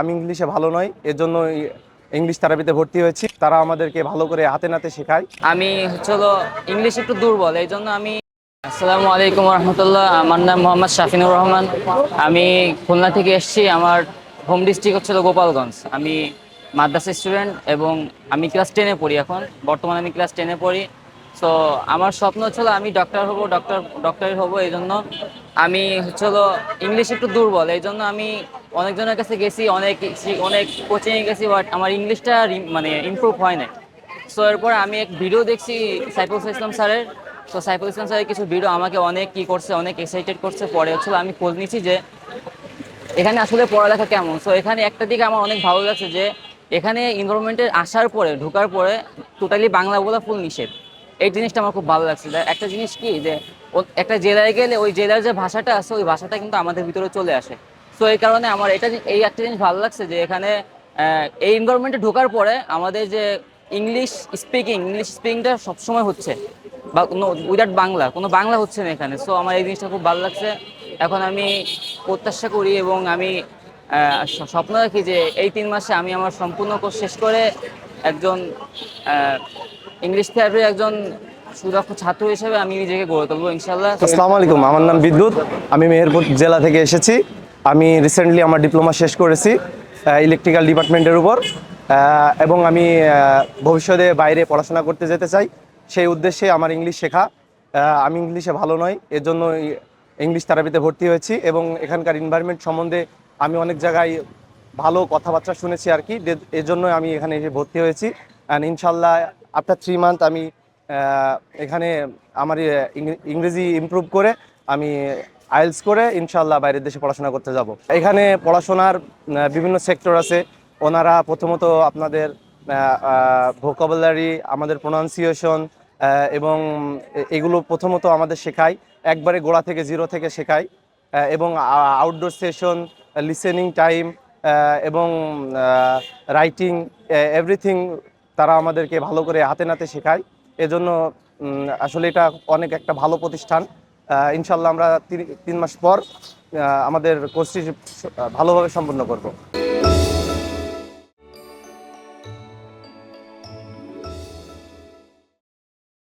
আমি ইংলিশে ভালো নই এর জন্য ইংলিশ থেরাপিতে ভর্তি হয়েছি। তারা আমাদেরকে ভালো করে হাতে নাতে শেখায়। আমি হচ্ছে ইংলিশ একটু দুর্বল এই জন্য আমি আসসালামু আলাইকুম রহমতুল্লাহ আমার নাম মোহাম্মদ শাফিনুর রহমান। আমি খুলনা থেকে এসেছি, আমার হোম ডিস্ট্রিক্ট হচ্ছে হলো গোপালগঞ্জ। আমি মাদ্রাসা স্টুডেন্ট এবং আমি ক্লাস টেনে পড়ি এখন। বর্তমানে আমি ক্লাস টেনে পড়ি। সো, আমার স্বপ্ন হচ্ছিল আমি ডক্টর হব ডক্টর ডক্টর হব এই জন্য আমি হচ্ছে ইংলিশ একটু দুর্বল এই জন্য আমি অনেকজনের কাছে গেছি, অনেক অনেক কোচিংয়ে গেছি বাট আমার ইংলিশটা মানে ইমপ্রুভ হয় না সো এরপর আমি এক ভিডিও দেখছি সাইফুল ইসলাম স্যারের। তো সাইফুল ইসলাম স্যারের কিছু ভিডিও আমাকে অনেক কি করছে, অনেক এক্সাইটেড করছে। পরে হচ্ছিল আমি খোঁজ নিয়েছি যে এখানে আসলে পড়ালেখা কেমন। সো এখানে একটা দিকে আমার অনেক ভালো লাগছে যে এখানে ইনভারনমেন্টের আসার পরে, ঢোকার পরে টোটালি বাংলা বলা ফুল নিষেধ। এই জিনিসটা আমার খুব ভালো লাগছে। একটা জিনিস কি যে একটা জেলায় গেলে ওই জেলার যে ভাষাটা আছে, ওই ভাষাটা কিন্তু আমাদের ভিতরে চলে আসে। সো এই কারণে আমার এটা এই একটা জিনিস ভালো লাগছে যে এখানে এই এনভারনমেন্টে ঢোকার পরে আমাদের যে ইংলিশ স্পিকিং ইংলিশ স্পিকিংটা সবসময় হচ্ছে। বা কোনো উইদাউট বাংলা, কোনো বাংলা হচ্ছে না এখানে। সো আমার এই জিনিসটা খুব ভালো লাগছে। এখন আমি প্রত্যাশা করি এবং আমি স্বপ্ন রাখি যে এই তিন মাসে আমি আমার সম্পূর্ণ কোর্স শেষ করে একজন ইংলিশ থেরাপির একজন সুদক্ষ ছাত্র হিসেবে আমি নিজেকে গড়ে তুলবো ইনশাল্লাহ আসসালামু আলাইকুম। আমার নাম বিদ্যুৎ। আমি মেহেরপুর জেলা থেকে এসেছি। আমি রিসেন্টলি আমার ডিপ্লোমা শেষ করেছি ইলেকট্রিক্যাল ডিপার্টমেন্টের উপর এবং আমি ভবিষ্যতে বাইরে পড়াশোনা করতে যেতে চাই। সেই উদ্দেশ্যে আমার ইংলিশ শেখা। আমি ইংলিশে ভালো নই এর জন্য ইংলিশ থেরাপিতে ভর্তি হয়েছি এবং এখানকার এনভায়রনমেন্ট সম্বন্ধে আমি অনেক জায়গায় ভালো কথাবার্তা শুনেছি আর কি। এর জন্য আমি এখানে এসে ভর্তি হয়েছি। অ্যান্ড ইনশাল্লাহ আফটার থ্রি মান্থ আমি এখানে আমার ইংরেজি ইমপ্রুভ করে আমি আইএলস করে ইনশাল্লাহ বাইরের দেশে পড়াশোনা করতে যাব। এখানে পড়াশোনার বিভিন্ন সেক্টর আছে। ওনারা প্রথমত আপনাদের ভোকাবুলারি আমাদের প্রোনাউন্সিয়েশন এবং এগুলো প্রথমত আমাদের শেখায়। একবারে গোড়া থেকে জিরো থেকে শেখায় এবং আউটডোর সেশন লিসেনিং টাইম এবং রাইটিং এভরিথিং তারা আমাদেরকে ভালো করে হাতে নাতে শেখায়। এজন্য আসলে এটা অনেক একটা ভালো প্রতিষ্ঠান। ইনশাল্লাহ আমরা তিন- মাস পর আমাদের কোর্সটি ভালোভাবে সম্পন্ন করব।